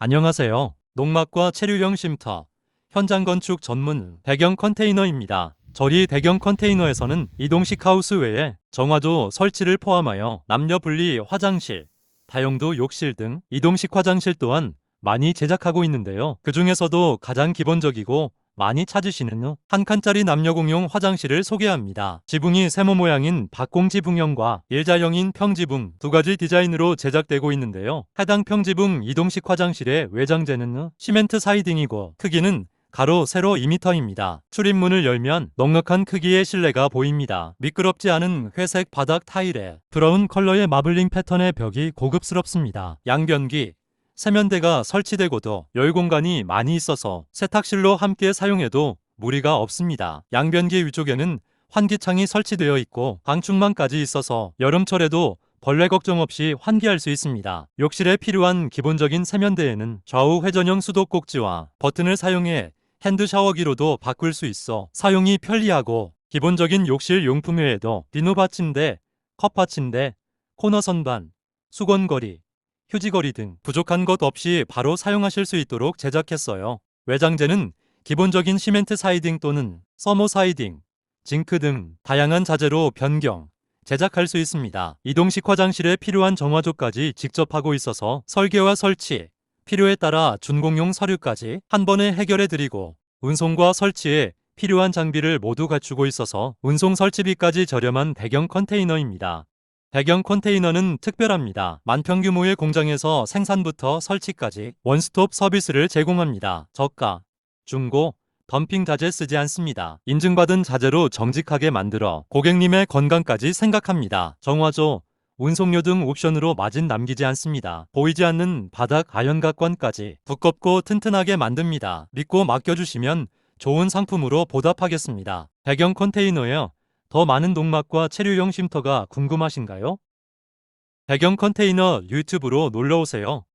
안녕하세요. 농막과 체류형 쉼터, 현장 건축 전문 대경 컨테이너입니다. 저리 대경 컨테이너에서는 이동식 하우스 외에 정화조 설치를 포함하여 남녀 분리 화장실, 다용도 욕실 등 이동식 화장실 또한 많이 제작하고 있는데요. 그 중에서도 가장 기본적이고 많이 찾으시는 한 칸짜리 남녀 공용 화장실을 소개합니다. 지붕이 세모 모양인 박공 지붕형과 일자형인 평지붕 두 가지 디자인으로 제작되고 있는데요. 해당 평지붕 이동식 화장실의 외장재는 시멘트 사이딩이고 크기는 가로 세로 2m입니다. 출입문을 열면 넉넉한 크기의 실내가 보입니다. 미끄럽지 않은 회색 바닥 타일에 브라운 컬러의 마블링 패턴의 벽이 고급스럽습니다. 양변기, 세면대가 설치되고도 열 공간이 많이 있어서 세탁실로 함께 사용해도 무리가 없습니다. 양변기 위쪽에는 환기창이 설치되어 있고 방충망까지 있어서 여름철에도 벌레 걱정 없이 환기할 수 있습니다. 욕실에 필요한 기본적인 세면대에는 좌우 회전형 수도 꼭지와 버튼을 사용해 핸드 샤워기로도 바꿀 수 있어 사용이 편리하고 기본적인 욕실 용품 외에도 비누 받침대, 컵 받침대, 코너 선반, 수건거리, 휴지거리 등 부족한 것 없이 바로 사용하실 수 있도록 제작했어요. 외장재는 기본적인 시멘트 사이딩 또는 서모 사이딩, 징크 등 다양한 자재로 변경, 제작할 수 있습니다. 이동식 화장실에 필요한 정화조까지 직접 하고 있어서 설계와 설치, 필요에 따라 준공용 서류까지 한 번에 해결해 드리고 운송과 설치에 필요한 장비를 모두 갖추고 있어서 운송 설치비까지 저렴한 대경 컨테이너입니다. 대경 컨테이너는 특별합니다. 만평 규모의 공장에서 생산부터 설치까지 원스톱 서비스를 제공합니다. 저가, 중고, 덤핑 자재 쓰지 않습니다. 인증받은 자재로 정직하게 만들어 고객님의 건강까지 생각합니다. 정화조, 운송료 등 옵션으로 마진 남기지 않습니다. 보이지 않는 바닥 아연각관까지 두껍고 튼튼하게 만듭니다. 믿고 맡겨주시면 좋은 상품으로 보답하겠습니다. 대경 컨테이너에 더 많은 농막과 체류용 쉼터가 궁금하신가요? 대경 컨테이너 유튜브로 놀러오세요.